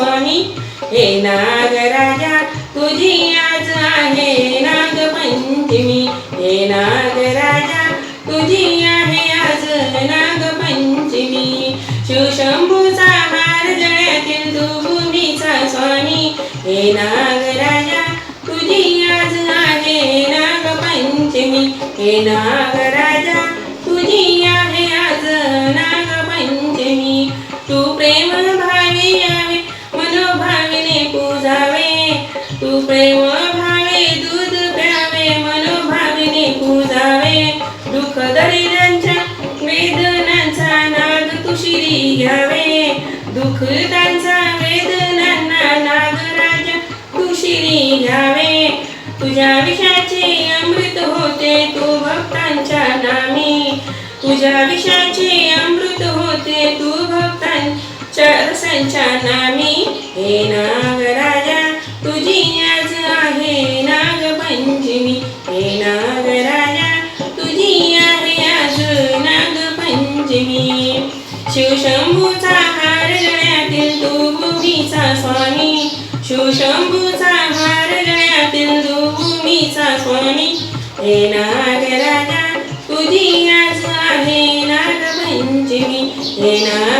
स्वामी. हे नागराजा तुझी आज आहे नागपंचमी. हे नागराजा तुझी आहे आज नागपंचमी. शिवशंभूचा हार जळ्यातील तू भूमीचा स्वामी. हे नागराजा तुझी आज आहे नागपंचमी. हे नागराजा तुझी आहे आज नागपंचमी. तू प्रेम तू प्रेम भावे दूध प्यावे मनोभावीने पूजावे. दुःख दरिद्रांच्या वेदनांचा नाग तुशिरी घ्यावे. दुःख त्यांचा वेदनांना नागराजा तू तुशिरी घ्यावे. तुझ्या विषाचे अमृत होते तू भक्तांच्या नामी. तुझ्या विषाचे अमृत होते तू भक्तांच्या रसांच्या नामी. हे ना शिवशंभूचा हार गळ्यातील तू भूमीचा स्वामी. शिवशंभूचा हार गळ्यातील तू भूमीचा स्वामी. हे नागराजा तुझी आज आहे नागपंचमी. हे नाग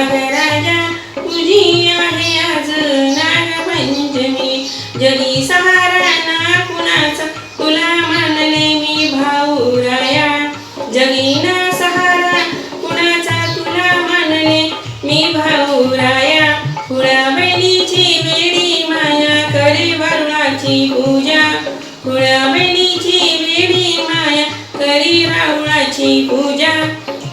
मी भाऊ राया बहिणीची वेडी माया करे वरुणाची पूजा. फुळा बहिणीची वेडी माया करी रावणाची पूजा.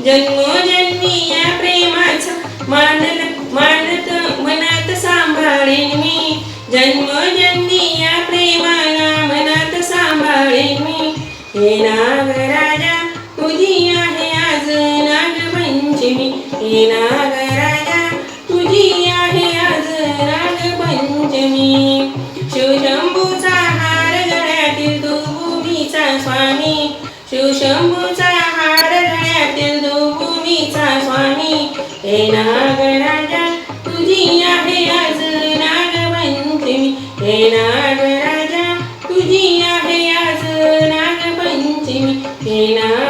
जन्मोजन्मी या प्रेमाचा मानन मानत मनात सांभाळेन मी. जन्मोजन्मी या प्रेमाला मनात सांभाळेन मी. हे नागराजा तुझी आहे आज नागपंचमी. हे नाग स्वामी. शिवशंभूचा हार गळ्यातील दुभूमीचा स्वामी. हे नागराजा तुझी आहे आज नागपंचमी. हे नागराजा तुझी आहे आज नागपंचमी. हे नाग